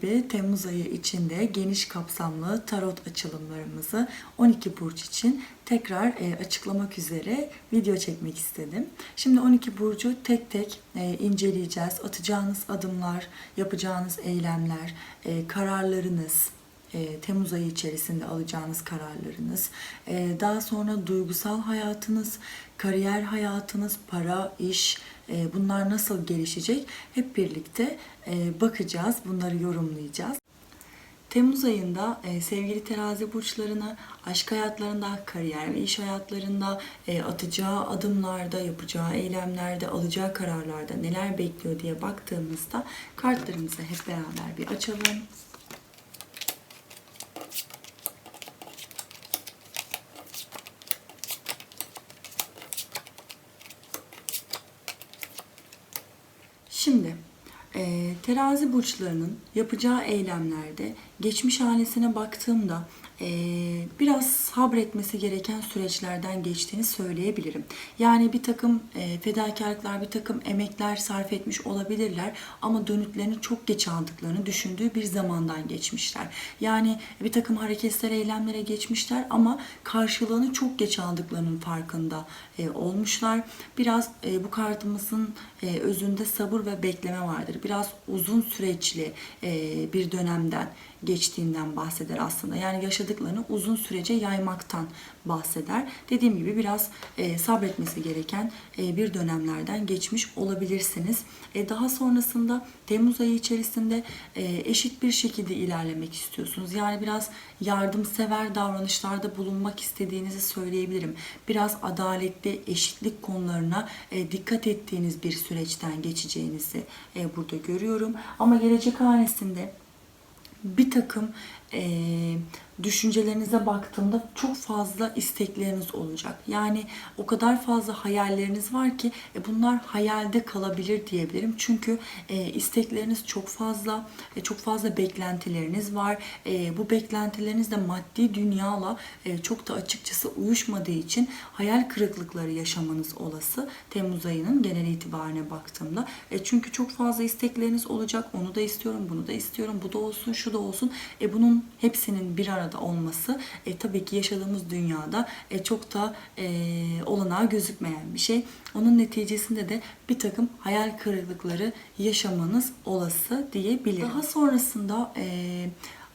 gibi Temmuz ayı içinde geniş kapsamlı tarot açılımlarımızı 12 burç için tekrar e, açıklamak üzere video çekmek istedim. Şimdi 12 burcu tek tek e, inceleyeceğiz. Atacağınız adımlar, yapacağınız eylemler, e, kararlarınız, e, Temmuz ayı içerisinde alacağınız kararlarınız, e, daha sonra duygusal hayatınız, kariyer hayatınız, para, iş, e, bunlar nasıl gelişecek hep birlikte bakacağız, bunları yorumlayacağız. Temmuz ayında sevgili terazi burçlarını aşk hayatlarında, kariyer ve iş hayatlarında, e, atacağı adımlarda, yapacağı eylemlerde, alacağı kararlarda neler bekliyor diye baktığımızda kartlarımızı hep beraber bir açalım. Şimdi e, terazi burçlarının yapacağı eylemlerde geçmiş hanesine baktığımda biraz sabretmesi gereken süreçlerden geçtiğini söyleyebilirim. Yani bir takım e, fedakarlıklar, bir takım emekler sarf etmiş olabilirler ama dönütlerini çok geç aldıklarını düşündüğü bir zamandan geçmişler. Yani bir takım hareketler, eylemlere geçmişler ama karşılığını çok geç aldıklarının farkında e, olmuşlar. Biraz e, bu kartımızın özünde sabır ve bekleme vardır. Biraz uzun süreçli bir dönemden geçtiğinden bahseder aslında. Yani yaşadıklarını uzun sürece yaymaktan bahseder. Dediğim gibi biraz e, sabretmesi gereken e, bir dönemlerden geçmiş olabilirsiniz. E, daha sonrasında Temmuz ayı içerisinde e, eşit bir şekilde ilerlemek istiyorsunuz. Yani biraz yardımsever davranışlarda bulunmak istediğinizi söyleyebilirim. Biraz adaletli, eşitlik konularına e, dikkat ettiğiniz bir süreçten geçeceğinizi e, burada görüyorum. Ama gelecek hanesinde bir takım eee, düşüncelerinize baktığımda çok fazla istekleriniz olacak. Yani o kadar fazla hayalleriniz var ki e, bunlar hayalde kalabilir diyebilirim. Çünkü e, istekleriniz çok fazla, e, çok fazla beklentileriniz var. E, bu beklentileriniz de maddi dünyala e, çok da açıkçası uyuşmadığı için hayal kırıklıkları yaşamanız olası. Temmuz ayının genel itibarına baktığımda. E, çünkü çok fazla istekleriniz olacak. Onu da istiyorum, bunu da istiyorum, bu da olsun, şu da olsun. E, bunun hepsinin bir arada olması e, tabii ki yaşadığımız dünyada e, çok da e, olanağı gözükmeyen bir şey. Onun neticesinde de bir takım hayal kırıklıkları yaşamanız olası diyebilirim. Daha sonrasında e,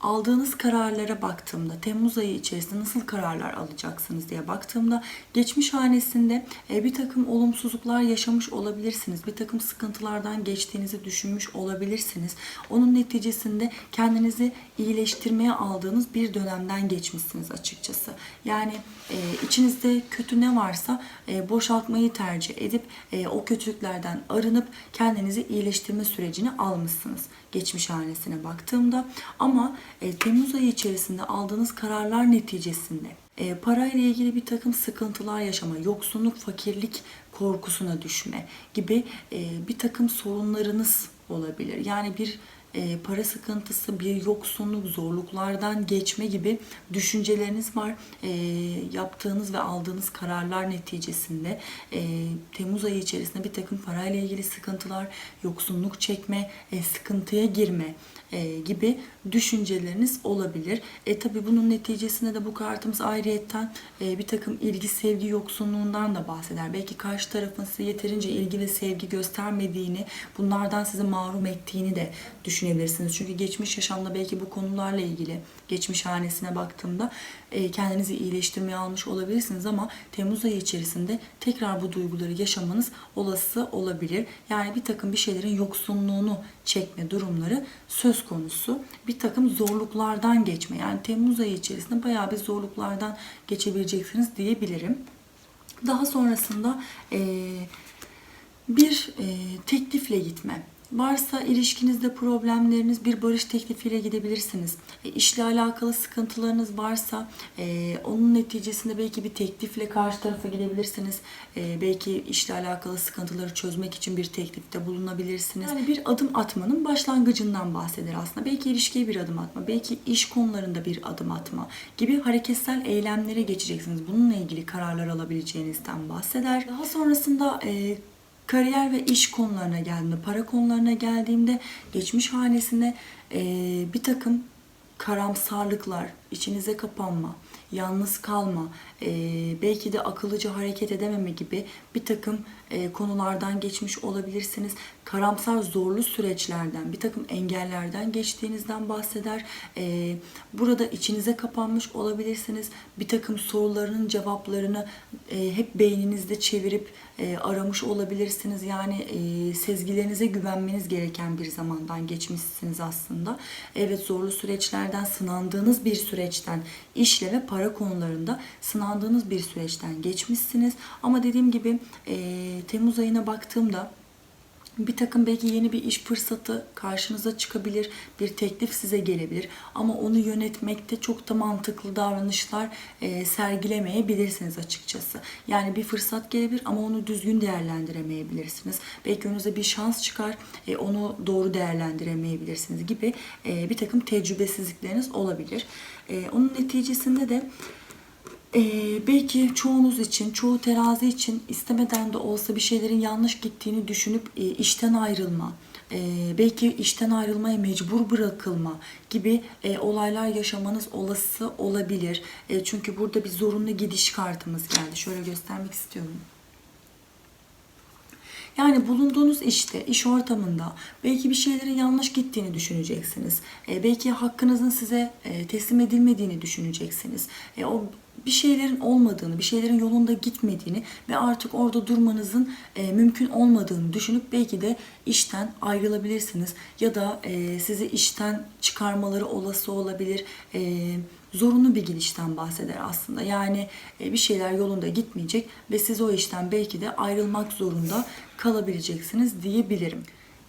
aldığınız kararlara baktığımda Temmuz ayı içerisinde nasıl kararlar alacaksınız diye baktığımda geçmiş hanesinde e, bir takım olumsuzluklar yaşamış olabilirsiniz. Bir takım sıkıntılardan geçtiğinizi düşünmüş olabilirsiniz. Onun neticesinde kendinizi iyileştirmeye aldığınız bir dönemden geçmişsiniz açıkçası. Yani e, içinizde kötü ne varsa e, boşaltmayı tercih edip e, o kötülüklerden arınıp kendinizi iyileştirme sürecini almışsınız geçmiş hanesine baktığımda ama e, Temmuz ayı içerisinde aldığınız kararlar neticesinde e, parayla ilgili bir takım sıkıntılar yaşama, yoksunluk, fakirlik korkusuna düşme gibi e, bir takım sorunlarınız olabilir. Yani bir e, para sıkıntısı, bir yoksunluk, zorluklardan geçme gibi düşünceleriniz var. E, yaptığınız ve aldığınız kararlar neticesinde e, Temmuz ayı içerisinde bir takım parayla ilgili sıkıntılar, yoksunluk çekme, sıkıntıya girme gibi düşünceleriniz olabilir. E tabi bunun neticesinde de bu kartımız ayrıyetten bir takım ilgi, sevgi yoksunluğundan da bahseder. Belki karşı tarafın size yeterince ilgi ve sevgi göstermediğini, bunlardan sizi mahrum ettiğini de düşünebilirsiniz. Çünkü geçmiş yaşamda belki bu konularla ilgili geçmiş hanesine baktığımda e, kendinizi iyileştirmeye almış olabilirsiniz ama Temmuz ayı içerisinde tekrar bu duyguları yaşamanız olası olabilir. Yani bir takım bir şeylerin yoksunluğunu çekme durumları söz konusu. Bir takım zorluklardan geçme. Yani Temmuz ayı içerisinde bayağı bir zorluklardan geçebileceksiniz diyebilirim. Daha sonrasında e, bir e, teklifle gitme. Varsa ilişkinizde problemleriniz bir barış teklifiyle gidebilirsiniz. E, işle alakalı sıkıntılarınız varsa e, onun neticesinde belki bir teklifle karşı tarafa gidebilirsiniz. E, belki işle alakalı sıkıntıları çözmek için bir teklifte bulunabilirsiniz. Yani bir adım atmanın başlangıcından bahseder aslında. Belki ilişkiye bir adım atma, belki iş konularında bir adım atma gibi hareketsel eylemlere geçeceksiniz. Bununla ilgili kararlar alabileceğinizden bahseder. Daha sonrasında e, Kariyer ve iş konularına geldiğimde, para konularına geldiğimde geçmiş hanesinde eee, bir takım karamsarlıklar, içinize kapanma, yalnız kalma, eee, belki de akıllıca hareket edememe gibi bir takım eee, konulardan geçmiş olabilirsiniz. Karamsar zorlu süreçlerden, bir takım engellerden geçtiğinizden bahseder. Eee, burada içinize kapanmış olabilirsiniz. Bir takım sorularının cevaplarını eee, hep beyninizde çevirip aramış olabilirsiniz. Yani sezgilerinize güvenmeniz gereken bir zamandan geçmişsiniz aslında. Evet zorlu süreçlerden, sınandığınız bir süreçten, işle ve para konularında sınandığınız bir süreçten geçmişsiniz. Ama dediğim gibi eee, Temmuz ayına baktığımda bir takım belki yeni bir iş fırsatı karşınıza çıkabilir, bir teklif size gelebilir ama onu yönetmekte çok da mantıklı davranışlar e, sergilemeyebilirsiniz açıkçası. Yani bir fırsat gelebilir ama onu düzgün değerlendiremeyebilirsiniz. Belki önünüze bir şans çıkar, e, onu doğru değerlendiremeyebilirsiniz gibi e, bir takım tecrübesizlikleriniz olabilir. E, onun neticesinde de ee, belki çoğunuz için, çoğu terazi için istemeden de olsa bir şeylerin yanlış gittiğini düşünüp e, işten ayrılma, e, belki işten ayrılmaya mecbur bırakılma gibi e, olaylar yaşamanız olası olabilir. E, çünkü burada bir zorunlu gidiş kartımız geldi. Şöyle göstermek istiyorum. Yani bulunduğunuz işte, iş ortamında belki bir şeylerin yanlış gittiğini düşüneceksiniz. E, belki hakkınızın size e, teslim edilmediğini düşüneceksiniz. E, o bir şeylerin olmadığını, bir şeylerin yolunda gitmediğini ve artık orada durmanızın e, mümkün olmadığını düşünüp belki de işten ayrılabilirsiniz ya da e, sizi işten çıkarmaları olası olabilir. E, zorunlu bir gidişten bahseder aslında. Yani e, bir şeyler yolunda gitmeyecek ve siz o işten belki de ayrılmak zorunda kalabileceksiniz diyebilirim.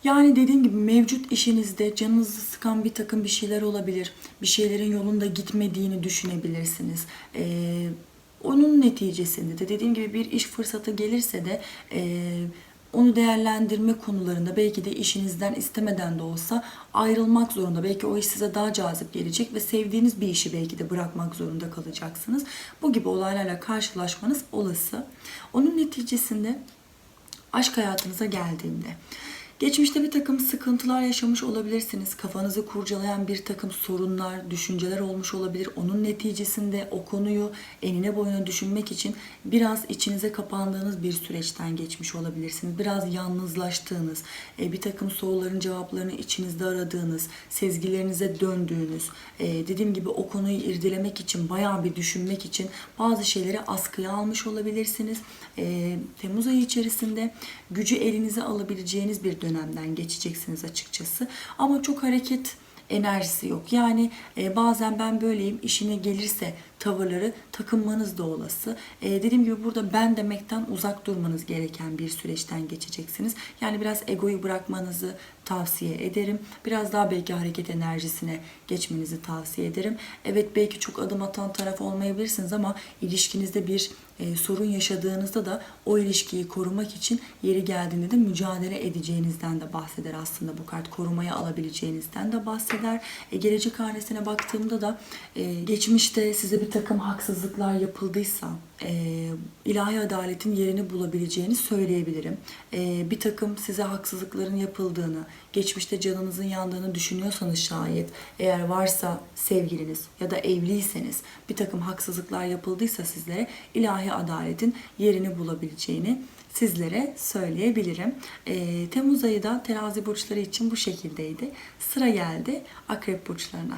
Yani dediğim gibi mevcut işinizde canınızı sıkan bir takım bir şeyler olabilir. Bir şeylerin yolunda gitmediğini düşünebilirsiniz. Ee, onun neticesinde de dediğim gibi bir iş fırsatı gelirse de e, onu değerlendirme konularında belki de işinizden istemeden de olsa ayrılmak zorunda. Belki o iş size daha cazip gelecek ve sevdiğiniz bir işi belki de bırakmak zorunda kalacaksınız. Bu gibi olaylarla karşılaşmanız olası. Onun neticesinde aşk hayatınıza geldiğinde Geçmişte bir takım sıkıntılar yaşamış olabilirsiniz. Kafanızı kurcalayan bir takım sorunlar, düşünceler olmuş olabilir. Onun neticesinde o konuyu enine boyuna düşünmek için biraz içinize kapandığınız bir süreçten geçmiş olabilirsiniz. Biraz yalnızlaştığınız, e, bir takım soruların cevaplarını içinizde aradığınız, sezgilerinize döndüğünüz, e, dediğim gibi o konuyu irdelemek için, bayağı bir düşünmek için bazı şeyleri askıya almış olabilirsiniz. E, Temmuz ayı içerisinde gücü elinize alabileceğiniz bir dönemden geçeceksiniz açıkçası. Ama çok hareket enerjisi yok. Yani e, bazen ben böyleyim işine gelirse tavırları takınmanız da olası. E, dediğim gibi burada ben demekten uzak durmanız gereken bir süreçten geçeceksiniz. Yani biraz egoyu bırakmanızı tavsiye ederim. Biraz daha belki hareket enerjisine geçmenizi tavsiye ederim. Evet belki çok adım atan taraf olmayabilirsiniz ama ilişkinizde bir e, sorun yaşadığınızda da o ilişkiyi korumak için yeri geldiğinde de mücadele edeceğinizden de bahseder aslında bu kart. Korumaya alabileceğinizden de bahseder. E, gelecek hanesine baktığımda da e, geçmişte size bir takım haksızlıklar yapıldıysa e, ilahi adaletin yerini bulabileceğini söyleyebilirim. E, bir takım size haksızlıkların yapıldığını, geçmişte canınızın yandığını düşünüyorsanız şayet, eğer varsa sevgiliniz ya da evliyseniz bir takım haksızlıklar yapıldıysa sizlere ilahi adaletin yerini bulabileceğini sizlere söyleyebilirim. E, Temmuz ayı da terazi burçları için bu şekildeydi. Sıra geldi akrep burçlarına.